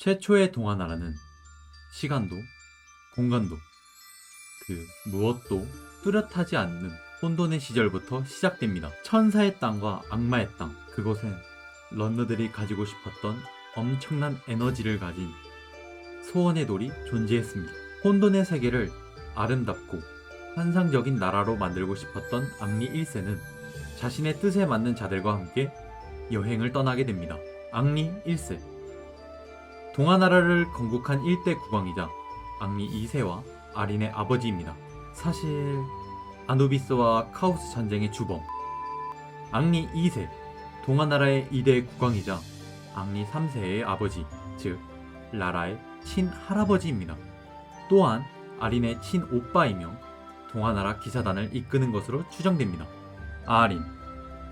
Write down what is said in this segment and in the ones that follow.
최초의 동화나라는 시간도 공간도 그 무엇도 뚜렷하지 않는 혼돈의 시절부터 시작됩니다. 천사의 땅과 악마의 땅 그곳엔 런너들이 가지고 싶었던 엄청난 에너지를 가진 소원의 돌이 존재했습니다. 혼돈의 세계를 아름답고 환상적인 나라로 만들고 싶었던 앙리 1세는 자신의 뜻에 맞는 자들과 함께 여행을 떠나게 됩니다. 앙리 1세 동화나라를 건국한 1대 국왕이자 앙리 2세와 아린의 아버지입니다. 사실 아누비스와 카오스 전쟁의 주범 앙리 2세 동화나라의 2대 국왕이자 앙리 3세의 아버지 즉 라라의 친할아버지입니다. 또한 아린의 친오빠이며 동화나라 기사단을 이끄는 것으로 추정됩니다. 아린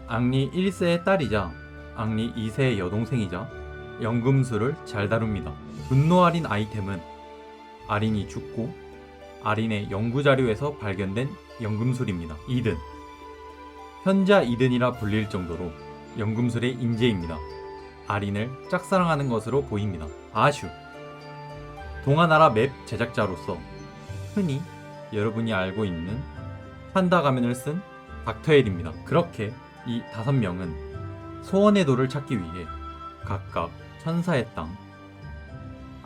앙리 1세의 딸이자 앙리 2세의 여동생이자 연금술을 잘 다룹니다. 분노 아린 아이템은 아린이 죽고 아린의 연구 자료에서 발견된 연금술입니다. 이든 현자 이든이라 불릴 정도로 연금술의 인재입니다. 아린을 짝사랑하는 것으로 보입니다. 아슈 동화나라 맵 제작자로서 흔히 여러분이 알고 있는 판다 가면을 쓴 닥터엘입니다. 그렇게 이 다섯 명은 소원의 돌을 찾기 위해 각각 천사의 땅,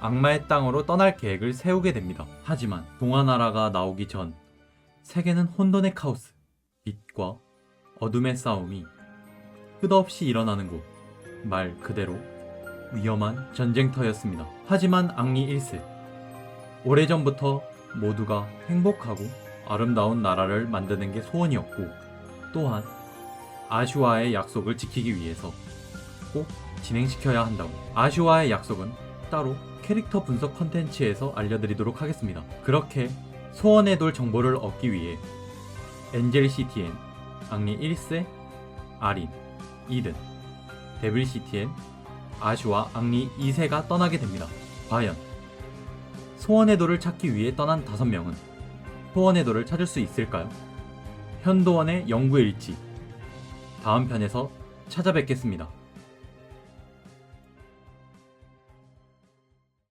악마의 땅으로 떠날 계획을 세우게 됩니다. 하지만 동화나라가 나오기 전 세계는 혼돈의 카오스, 빛과 어둠의 싸움이 끝없이 일어나는 곳, 말 그대로 위험한 전쟁터였습니다. 하지만 앙리 1세, 오래전부터 모두가 행복하고 아름다운 나라를 만드는 게 소원이었고, 또한 아슈와의 약속을 지키기 위해서 꼭 진행시켜야 한다고. 아슈와의 약속은 따로 캐릭터 분석 컨텐츠에서 알려드리도록 하겠습니다. 그렇게 소원의 돌 정보를 얻기 위해 엔젤 시티엔 앙리 1세, 아린, 이든, 데빌 시티엔 아슈와 앙리 2세가 떠나게 됩니다. 과연 소원의 돌을 찾기 위해 떠난 다섯 명은 소원의 돌을 찾을 수 있을까요? 현도원의 연구 일지 다음 편에서 찾아뵙겠습니다.